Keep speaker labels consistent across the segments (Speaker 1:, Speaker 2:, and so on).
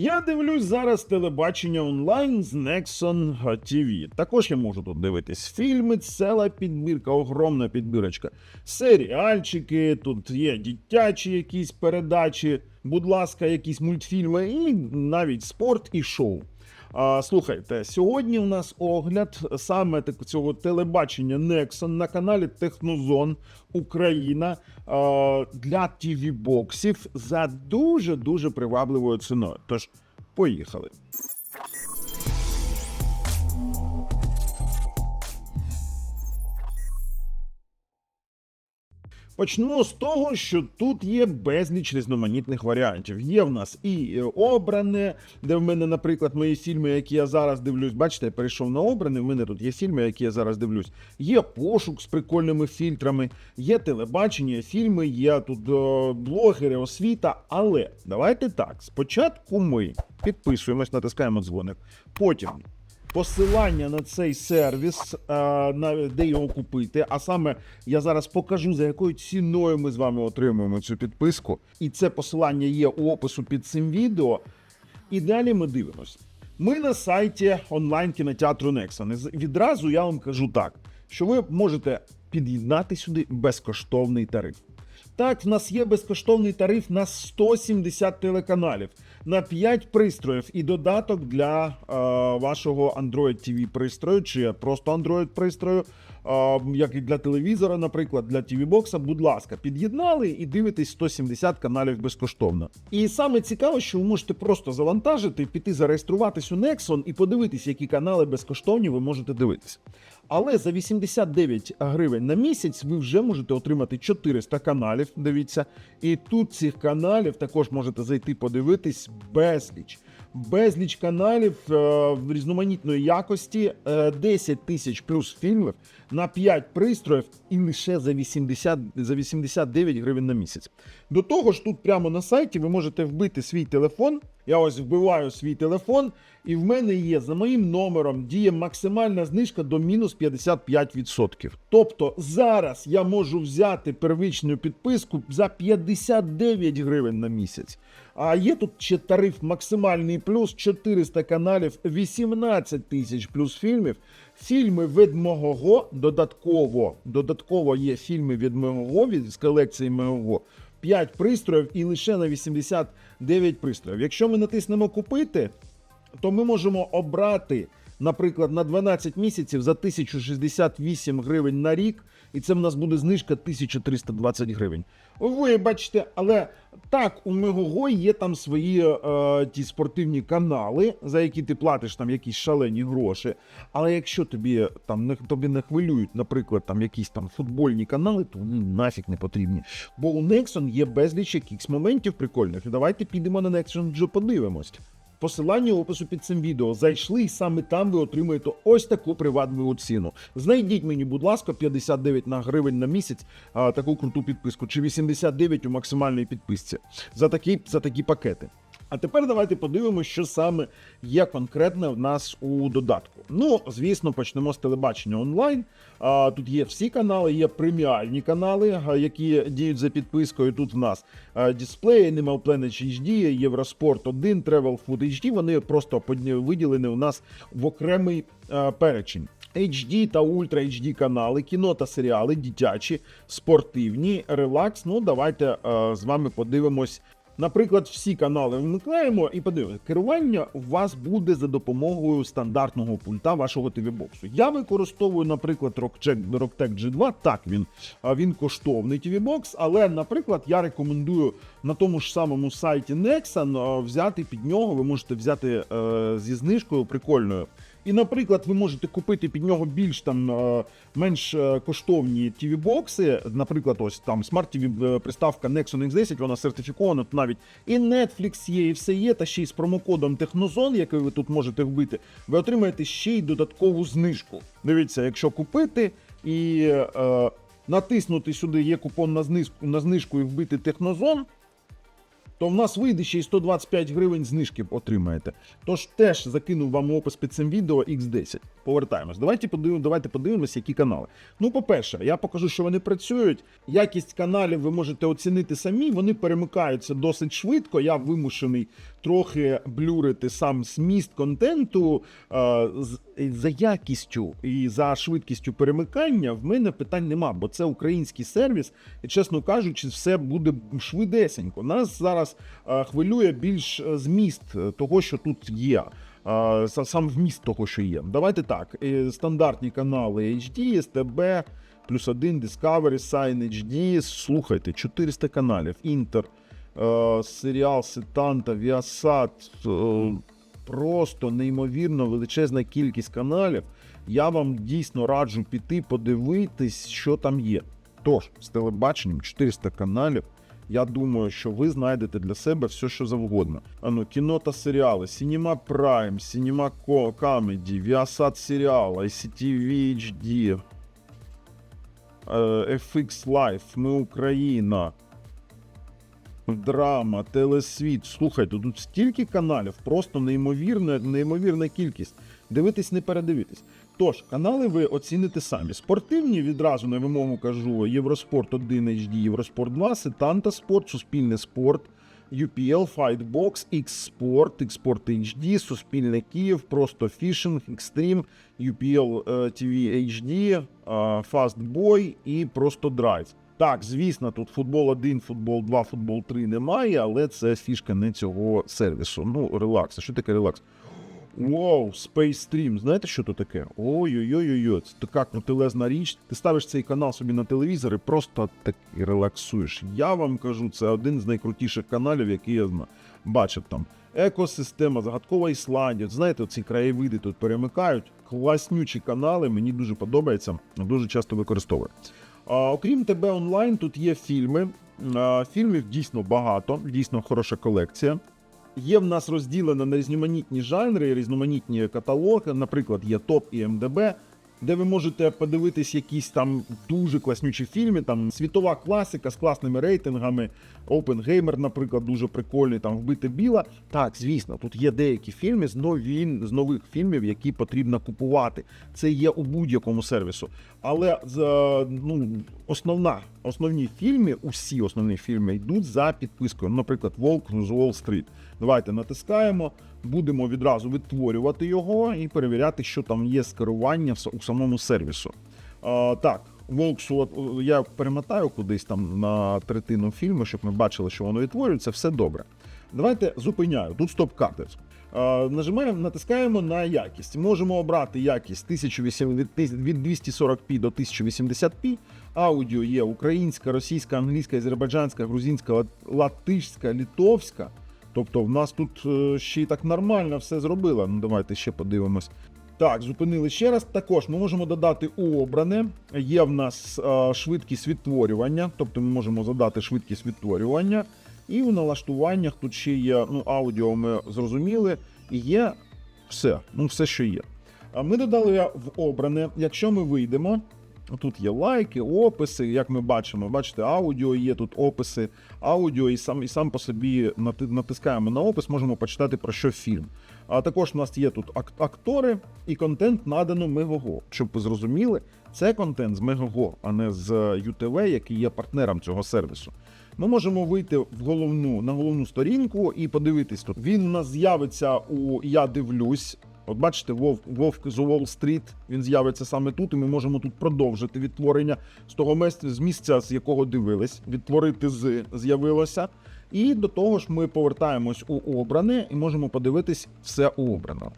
Speaker 1: Я дивлюсь зараз телебачення онлайн з Nexon TV. Також я можу тут дивитись фільми, ціла підбірка, огромна підбірочка. Серіальчики, тут є дитячі якісь передачі, будь ласка, якісь мультфільми, і навіть спорт і шоу. А, слухайте, сьогодні у нас огляд саме так, цього телебачення Nexon на каналі Технозон Україна а, для tv боксів за дуже дуже привабливою ціною. Тож, поїхали. Почнемо з того, що тут є безліч різноманітних варіантів. Є в нас і е, обране, де в мене, наприклад, мої фільми, які я зараз дивлюсь. Бачите, я перейшов на обране. В мене тут є фільми, які я зараз дивлюсь. Є пошук з прикольними фільтрами, є телебачення, фільми, є тут е, блогери, освіта. Але давайте так: спочатку ми підписуємось, натискаємо дзвоник. Потім посилання на цей сервіс, е, де його купити. А саме я зараз покажу, за якою ціною ми з вами отримуємо цю підписку. І це посилання є у опису під цим відео. І далі ми дивимось. Ми на сайті онлайн кінотеатру Nexon. Відразу я вам кажу так, що ви можете під'єднати сюди безкоштовний тариф. Так, в нас є безкоштовний тариф на 170 телеканалів, на 5 пристроїв і додаток для е, вашого Android TV пристрою чи просто Android пристрою, е, як і для телевізора, наприклад, для TV бокса. Будь ласка, під'єднали і дивитесь 170 каналів безкоштовно. І саме цікаво, що ви можете просто завантажити, піти зареєструватись у Nexon і подивитись, які канали безкоштовні ви можете дивитись. Але за 89 гривень на місяць ви вже можете отримати 400 каналів. Дивіться, і тут цих каналів також можете зайти подивитись безліч. Безліч каналів е, різноманітної якості, е, 10 тисяч плюс фільмів на 5 пристроїв і лише за 80, за 89 гривень на місяць. До того ж, тут прямо на сайті ви можете вбити свій телефон. Я ось вбиваю свій телефон, і в мене є за моїм номером діє максимальна знижка до мінус 55%. Тобто зараз я можу взяти первичну підписку за 59 гривень на місяць. А є тут ще тариф максимальний плюс 400 каналів, 18 тисяч плюс фільмів. Фільми від Мегого додатково. Додатково є фільми від Мегого, від з колекції Мегого. 5 пристроїв і лише на 89 пристроїв. Якщо ми натиснемо купити, то ми можемо обрати, наприклад, на 12 місяців за 1068 гривень на рік, і це в нас буде знижка 1320 гривень. Вибачте, але так, у Мегого є там свої е, ті спортивні канали, за які ти платиш там якісь шалені гроші. Але якщо тобі там не тобі не хвилюють, наприклад, там якісь там футбольні канали, то вони нафіг не потрібні. Бо у Nexon є безліч якихось моментів прикольних. Давайте підемо на Nexon вже подивимось. Посилання в опису під цим відео. Зайшли, і саме там ви отримаєте ось таку привабливу ціну. Знайдіть мені, будь ласка, 59 на гривень на місяць а, таку круту підписку, чи 89 у максимальній підписці за такі, за такі пакети. А тепер давайте подивимося, що саме є конкретне в нас у додатку. Ну, звісно, почнемо з телебачення онлайн. А, тут є всі канали, є преміальні канали, які діють за підпискою. Тут в нас Display, Animal Planet HD, Євроспорт 1, Travel Food HD. Вони просто виділені у нас в окремий перечень. HD та Ультра HD канали, кіно та серіали, дитячі, спортивні, релакс. Ну, давайте е, з вами подивимось. Наприклад, всі канали вмикаємо і подивимося, керування у вас буде за допомогою стандартного пульта вашого TV-боксу. Я використовую, наприклад, Rocktech G2. Так, він, він коштовний TV-бокс, але, наприклад, я рекомендую на тому ж самому сайті Nexon взяти під нього. Ви можете взяти е, зі знижкою прикольною. І, наприклад, ви можете купити під нього більш там е, менш е, коштовні tv бокси Наприклад, ось там Smart TV е, приставка Nexon X10, вона сертифікована тут навіть і Netflix є, і все є. Та ще й з промокодом Технозон, який ви тут можете вбити, ви отримаєте ще й додаткову знижку. Дивіться, якщо купити і е, натиснути сюди є купон на знижку, на знижку і вбити Технозон. То в нас вийде ще й 125 гривень знижки отримаєте. Тож теж закинув вам опис під цим відео X10. Повертаємось. Давайте подивимося, давайте подивимося, які канали. Ну, по-перше, я покажу, що вони працюють. Якість каналів ви можете оцінити самі. Вони перемикаються досить швидко. Я вимушений трохи блюрити сам зміст контенту е, за якістю і за швидкістю перемикання. В мене питань нема, бо це український сервіс, і чесно кажучи, все буде швидесенько. Нас зараз е, хвилює більш е, зміст е, того, що тут є. Сам вміст того, що є. Давайте так. Стандартні канали HD, STB, плюс один, Discovery, Sign HD. Слухайте, 400 каналів. Інтер, серіал Сетанта, е, Просто неймовірно величезна кількість каналів. Я вам дійсно раджу піти, подивитись, що там є. Тож, з телебаченням 400 каналів. Я думаю, що ви знайдете для себе все, що завгодно. Ану, кіно та серіали, Cinema Prime, Cinema Co- Comedy, Viasat серіал, ICTV HD, е, FX Live, Ми Україна, Драма, Телесвіт. Слухайте, тут стільки каналів, просто неймовірна, неймовірна кількість. Дивитись, не передивитись. Тож, канали ви оціните самі. Спортивні відразу на вимогу кажу: Євроспорт 1 HD, Євроспорт 2, Сетанта Спорт, Суспільне спорт, UPL, Fightbox, X-Sport, X-Sport HD, Суспільне Київ, Просто Фішинг, Extreme, UPL е, TV HD, е, Fast Boy і Просто Драйв. Так, звісно, тут футбол 1, футбол 2, футбол 3 немає, але це фішка не цього сервісу. Ну, релакс. Що таке релакс? Вау, Space Stream. Знаєте, що то таке? Ой-ой-ой-ой, це така крутелезна річ. Ти ставиш цей канал собі на телевізор і просто так і релаксуєш. Я вам кажу, це один з найкрутіших каналів, які я зна- бачив там. Екосистема, загадкова Ісландія. Знаєте, ці краєвиди тут перемикають. Класнючі канали, мені дуже подобається, дуже часто використовую. А, окрім тебе онлайн, тут є фільми. А, фільмів дійсно багато, дійсно хороша колекція. Є в нас розділено на різноманітні жанри, різноманітні каталоги. Наприклад, є ТОП і МДБ, де ви можете подивитись якісь там дуже класнючі фільми. Там світова класика з класними рейтингами. Опенгеймер, наприклад, дуже прикольний. Там вбите біла. Так, звісно, тут є деякі фільми з новин, з нових фільмів, які потрібно купувати. Це є у будь-якому сервісу. Але е, ну, основна, основні фільми, усі основні фільми йдуть за підпискою. Наприклад, Волк з Уолл-стріт. Давайте натискаємо, будемо відразу відтворювати його і перевіряти, що там є з керування у самому сервісу. А, так, Волк з Уолл- я перемотаю кудись там на третину фільму, щоб ми бачили, що воно відтворюється, все добре. Давайте зупиняю. Тут стоп-карти. Е, Нажимаємо, натискаємо на якість. Можемо обрати якість 1080 від 240p до 1080p. Аудіо є українська, російська, англійська, азербайджанська, грузинська, латишська, літовська. Тобто в нас тут е, ще й так нормально все зробило. Ну давайте ще подивимось. Так, зупинили ще раз. Також ми можемо додати у обране. Є в нас е, швидкість відтворювання, тобто ми можемо задати швидкість відтворювання. І в налаштуваннях тут ще є ну, аудіо, ми зрозуміли, і є все, ну все, що є. А Ми додали в обране, якщо ми вийдемо. Тут є лайки, описи, як ми бачимо. Бачите, аудіо є тут описи, аудіо, і сам і сам по собі нати- натискаємо на опис, можемо почитати про що фільм. А також у нас є тут ак- актори і контент надано Мегого. Щоб ви зрозуміли, це контент з Мегого, а не з ЮТВ, який є партнером цього сервісу. Ми можемо вийти в головну на головну сторінку і подивитись тут. Він у нас з'явиться у Я дивлюсь. От бачите, Вовк, Вовк з Уолл-стріт, він з'явиться саме тут, і ми можемо тут продовжити відтворення з того місця, з місця, з якого дивились. Відтворити з з'явилося. І до того ж ми повертаємось у обране і можемо подивитись все обрано.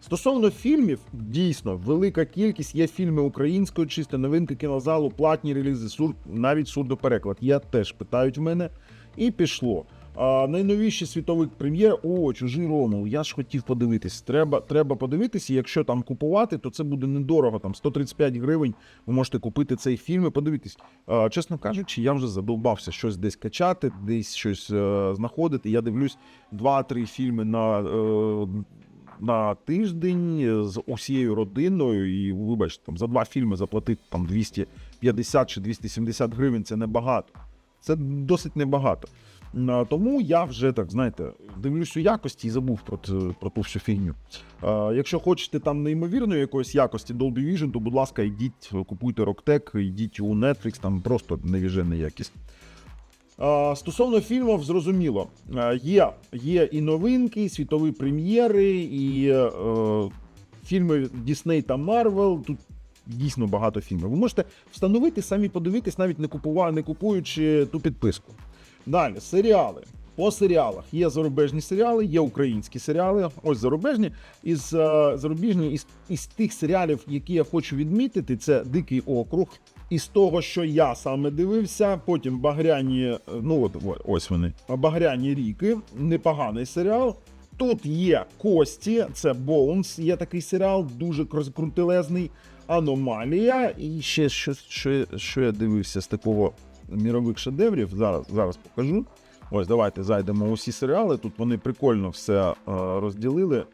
Speaker 1: Стосовно фільмів, дійсно велика кількість є фільми українською, чисто новинки кінозалу, платні релізи, сур, навіть сурдопереклад. Я теж питають в мене. І пішло. А, найновіші світових прем'єр. О, чужий Ромул. Я ж хотів подивитись. Треба, треба подивитись. і Якщо там купувати, то це буде недорого. Там 135 гривень. Ви можете купити цей фільм і подивитись. А, чесно кажучи, я вже задовбався щось десь качати, десь щось е, знаходити. Я дивлюсь 2-3 фільми на. Е, на тиждень е, з усією родиною, і вибачте, там за два фільми заплатити там 250 чи 270 гривень це небагато. Це досить небагато. А, Тому я вже так знаєте, дивлюсь у якості і забув про, про ту всю фігню. Якщо хочете там неймовірної якоїсь якості Dolby Vision, то будь ласка, йдіть, купуйте Rocktech, йдіть у Netflix, там просто невіжена якість. Стосовно фільмів, зрозуміло, є, є і новинки, і світові прем'єри, і е, фільми Disney та Marvel. Тут дійсно багато фільмів. Ви можете встановити, самі подивитись, навіть не, купува, не купуючи ту підписку. Далі, серіали. По серіалах є зарубежні серіали, є українські серіали. Ось зарубежні. Із е, зарубіжні із, із тих серіалів, які я хочу відмітити, це Дикий округ. Із того, що я саме дивився, потім багряні, е, ну от ось вони, багряні ріки, непоганий серіал. Тут є Кості, це Bones, є такий серіал, дуже кру- крутелезний. Аномалія. І ще що, що, що я дивився з такого мірових шедеврів. Зараз, зараз покажу. Ось, давайте зайдемо у всі серіали. Тут вони прикольно все е, розділили.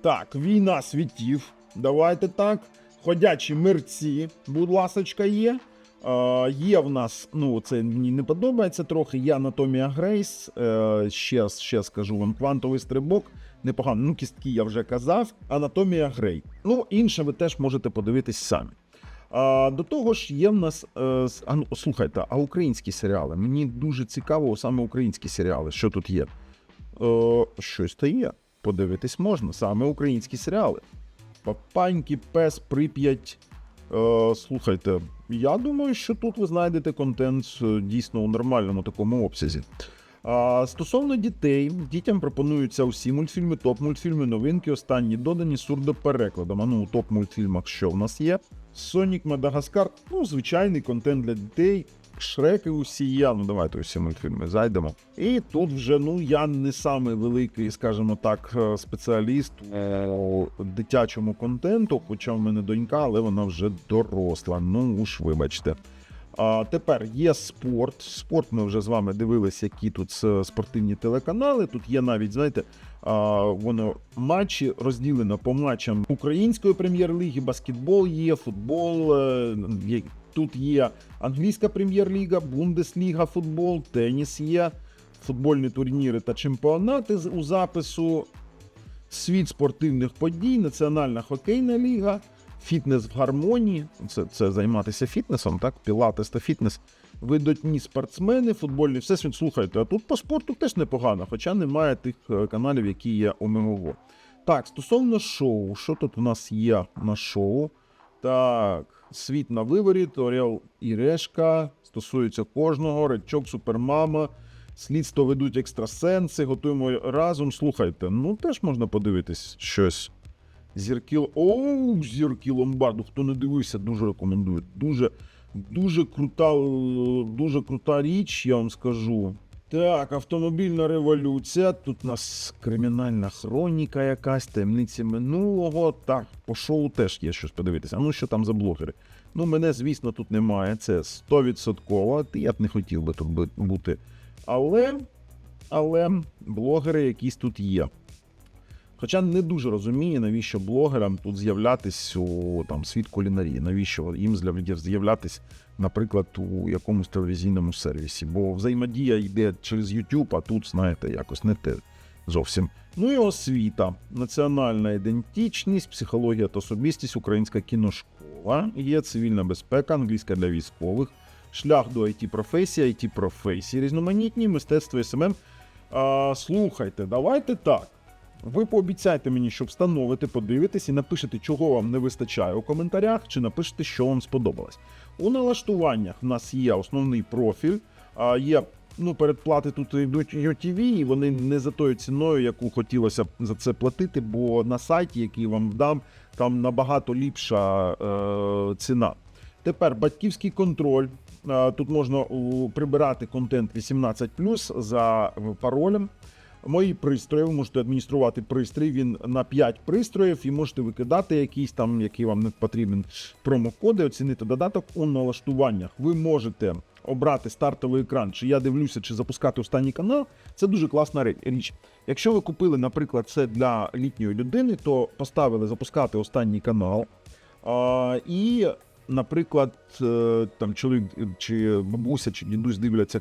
Speaker 1: Так, війна світів. Давайте так. Ходячі мерці, будь ласочка, є. Е, є в нас, ну це мені не подобається трохи. Є Анатомія Грейс. Е, ще, ще скажу вам квантовий стрибок. Непогано. Ну, кістки я вже казав. Анатомія Грей. Ну, інше ви теж можете подивитись самі. А, до того ж, є в нас. Е, а, ну, слухайте, а українські серіали? Мені дуже цікаво саме українські серіали. Що тут є? Е, щось то є. Подивитись можна, саме українські серіали. Папаньки, пес, прип'ять. Е, слухайте, я думаю, що тут ви знайдете контент е, дійсно у нормальному такому обсязі. А, стосовно дітей, дітям пропонуються усі мультфільми, топ-мультфільми, новинки, останні додані сурдоперекладом. А ну, у топ-мультфільмах що в нас є? Сонік, Мадагаскар, ну, звичайний контент для дітей. Шреки усі є, ну давайте усі мультфільми зайдемо. І тут вже ну я не самий великий, скажімо так, е, спеціаліст у дитячому контенту, хоча в мене донька, але вона вже доросла. Ну уж вибачте. А тепер є спорт. Спорт ми вже з вами дивилися, які тут е, спортивні телеканали. Тут є навіть, знаєте, воно матчі розділено по матчам української прем'єр-ліги, баскетбол є, футбол. е, є- Тут є англійська прем'єр-ліга, Бундесліга, футбол, теніс є, футбольні турніри та чемпіонати у запису, світ спортивних подій, Національна хокейна ліга, фітнес в гармонії. Це, це займатися фітнесом, так? Пілатес та фітнес. Видатні спортсмени, футбольний всесвіт. Слухайте, а тут по спорту теж непогано, хоча немає тих е, каналів, які є у ММО. Так, стосовно шоу, що тут у нас є на шоу? Так, світ на виворіт, Орел і Решка стосується кожного, Речок, Супермама, слідство ведуть екстрасенси, готуємо разом. Слухайте, ну теж можна подивитись щось. Зірки. Оу, зірки ломбарду. Хто не дивився, дуже рекомендую. Дуже, дуже крута, е, дуже крута річ, я вам скажу. Так, автомобільна революція. Тут у нас кримінальна хроніка якась, таємниці минулого. Так, по шоу теж є щось подивитися. А ну що там за блогери? Ну, мене, звісно, тут немає. Це 100%. Я б не хотів би тут бути. Але, але блогери якісь тут є. Хоча не дуже розумію, навіщо блогерам тут з'являтись у там світ кулінарії, навіщо їм з'являтись, наприклад, у якомусь телевізійному сервісі. Бо взаємодія йде через YouTube, а тут, знаєте, якось не те зовсім. Ну і освіта, національна ідентичність, психологія та особистість, українська кіношкола, є цивільна безпека, англійська для військових, шлях до it професії, it професії, різноманітні, мистецтво СММ. А, слухайте, давайте так. Ви пообіцяйте мені, що встановите, подивитесь і напишете, чого вам не вистачає у коментарях, чи напишете, що вам сподобалось. У налаштуваннях в нас є основний профіль, є ну, передплати тут йдуть UTV, і вони не за тою ціною, яку хотілося б за це платити, бо на сайті, який вам дам, там набагато ліпша е, ціна. Тепер батьківський контроль. Е, Тут можна прибирати контент 18 за паролем. Мої пристрої, ви можете адмініструвати пристрій. Він на 5 пристроїв і можете викидати якийсь там, який вам не потрібен промокоди, оцінити додаток у налаштуваннях. Ви можете обрати стартовий екран, чи я дивлюся, чи запускати останній канал. Це дуже класна річ. Якщо ви купили, наприклад, це для літньої людини, то поставили запускати останній канал. А, і наприклад, е, там чоловік чи бабуся, чи дідусь дивляться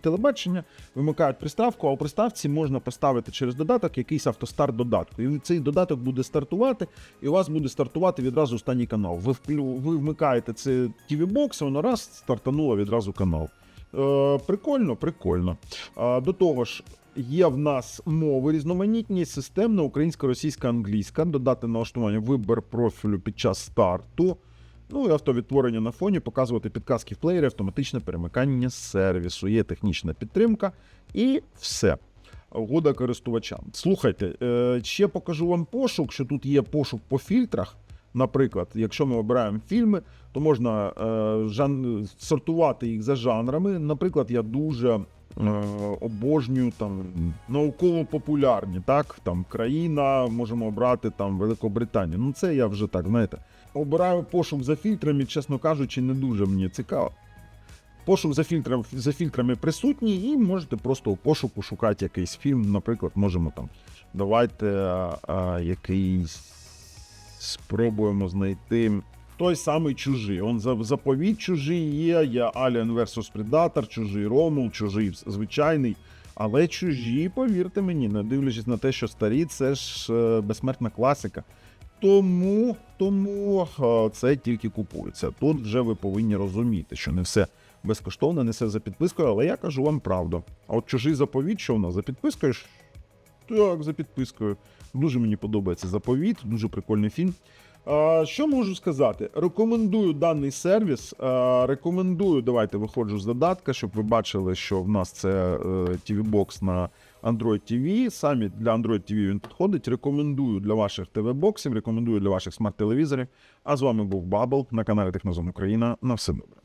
Speaker 1: телебачення, вимикають приставку, а у приставці можна поставити через додаток якийсь автостарт додатку. І цей додаток буде стартувати, і у вас буде стартувати відразу останній канал. Ви, ви вмикаєте це TV і воно раз стартануло відразу канал. Е, прикольно, прикольно. А, до того ж, є в нас мови різноманітні, системна українська, російська, англійська. Додати налаштування вибір профілю під час старту. Ну і автовідтворення на фоні, показувати підказки в плеєрі, автоматичне перемикання сервісу. Є технічна підтримка і все. Угода користувачам. Слухайте, е, ще покажу вам пошук, що тут є пошук по фільтрах. Наприклад, якщо ми обираємо фільми, то можна е, жан... сортувати їх за жанрами. Наприклад, я дуже е, обожнюю там науково-популярні, так там країна, можемо обрати там Великобританію. Ну це я вже так, знаєте. Обираю пошук за фільтрами, чесно кажучи, не дуже мені цікаво. Пошук за, фільтром, за фільтрами присутній, і можете просто у пошуку шукати якийсь фільм. Наприклад, можемо там. Давайте а, а, якийсь спробуємо знайти той самий чужий. Он за- заповіт чужий є, є Alien vs Predator, чужий Ромул, чужий звичайний. Але чужі, повірте мені, не дивлячись на те, що старі, це ж е, безсмертна класика. Тому, тому е, це тільки купується. Тут вже ви повинні розуміти, що не все безкоштовно, не все за підпискою, але я кажу вам правду. А от чужий заповіт, що у нас за підпискою? Так, за підпискою. Дуже мені подобається заповіт, дуже прикольний фільм. А, що можу сказати? Рекомендую даний сервіс. А, рекомендую, давайте виходжу з додатка, щоб ви бачили, що в нас це е, TV-бокс на Android TV. Самі для Android TV він підходить. Рекомендую для ваших ТВ-боксів, рекомендую для ваших смарт-телевізорів. А з вами був Бабл на каналі Технозон Україна. На все добре.